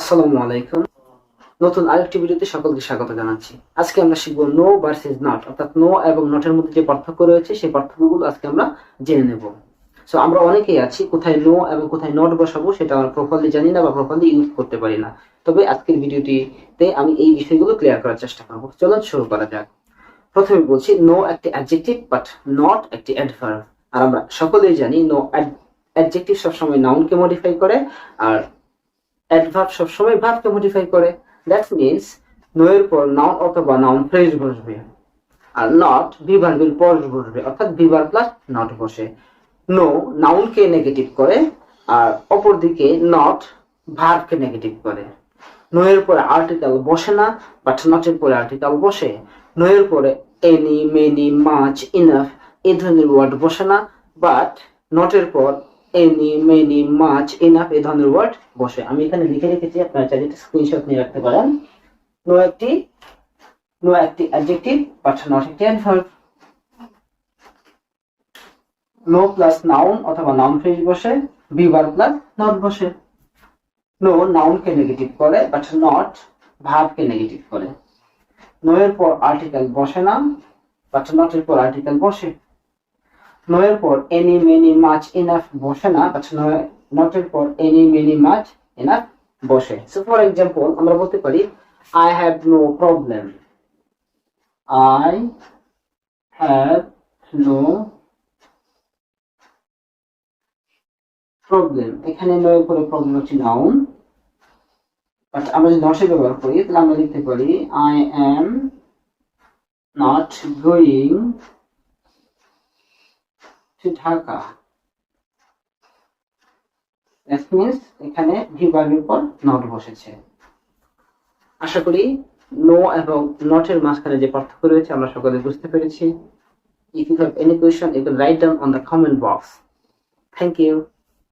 আসসালামু আলাইকুম। নতুন আরেকটি ভিডিওতে সকলকে স্বাগত জানাচ্ছি। আজকে আমরা শিখব নো ভার্সেস নট অর্থাৎ নো এবং নটের মধ্যে যে পার্থক্য রয়েছে, সেই পার্থক্যগুলো আজকে আমরা জেনে নেব। সো আমরা অনেকেই আছি, কোথায় নো এবং কোথায় নট বসাবো, সেটা আমরা প্রপারলি জানি না বা প্রপারলি ইউজ করতে পারি না। তবে আজকের ভিডিওটিতে আমি এই বিষয়গুলো ক্লিয়ার করার চেষ্টা করব। চলুন শুরু করা যাক। প্রথমে বলছি নো একটি অ্যাডজেক্টিভ বাট নট একটি অ্যাডভার্ব আর আমরা সকলেই জানি নো অ্যাডজেক্টিভ সবসময় নাউনকে মডিফাই করে, আর অ্যাডভার্ব সবসময় ভার্বকে মডিফাই করে। দ্যাট মিনস নো এর পর নাউন অথবা নাউন ফ্রেজ বসবে। আর নট ভিভার্বের পর বসবে। অর্থাৎ ভিভার প্লাস নট বসে। নো নাউনকে নেগেটিভ করে। আর অপরদিকে নট ভার্বকে নেগেটিভ করে। নো এর পরে আর্টিকেল বসে না বাট নটের পরে আর্টিকেল বসে। নো এর পরে এনি মেনি মাচ ইনাফ এই ধরনের ওয়ার্ড বসে না বাট নটের পর এনি মেনি মাচ ইনাফ এই ধরনের ওয়ার্ড বসে। আমি এখানে লিখে রেখেছি, আপনারা চাইলে স্ক্রিনশট নিয়ে রাখতে পারেন। নো একটি নো একটি অ্যাডজেক্টিভ বাট নট একটি অ্যাডভার্ব নো প্লাস নাউন অথবা নাউন ফ্রেজ বসে বিভার প্লাস নট বসে। নো নাউনকে নেগেটিভ করে বাট নট ভাবকে নেগেটিভ করে। নো এর পর আর্টিকেল বসে না বাট নট এর পর আর্টিকেল বসে। নো এর পর এনি মেনি মাছ ইনাফ বসে না বাট নট এর পর এনি মেনি মাছ ইনাফ বসে। সো ফর এক্সাম্পল আমরা বলতে পারি I have no problem I have no problem এখানে নো এর পরে প্রবলেম হচ্ছে নাউন বাট আমরা যদি নটে ব্যবহার করি, তাহলে আমরা লিখতে পারি I am not going to Dhaka. Means এখানে ভি ভার্বের পর নট বসেছে। আশা করি নো এবং নটের মাঝখানে যে পার্থক্য রয়েছে আমরা সকলে বুঝতে পেরেছি। If you have any question you can write down on the comment box thank you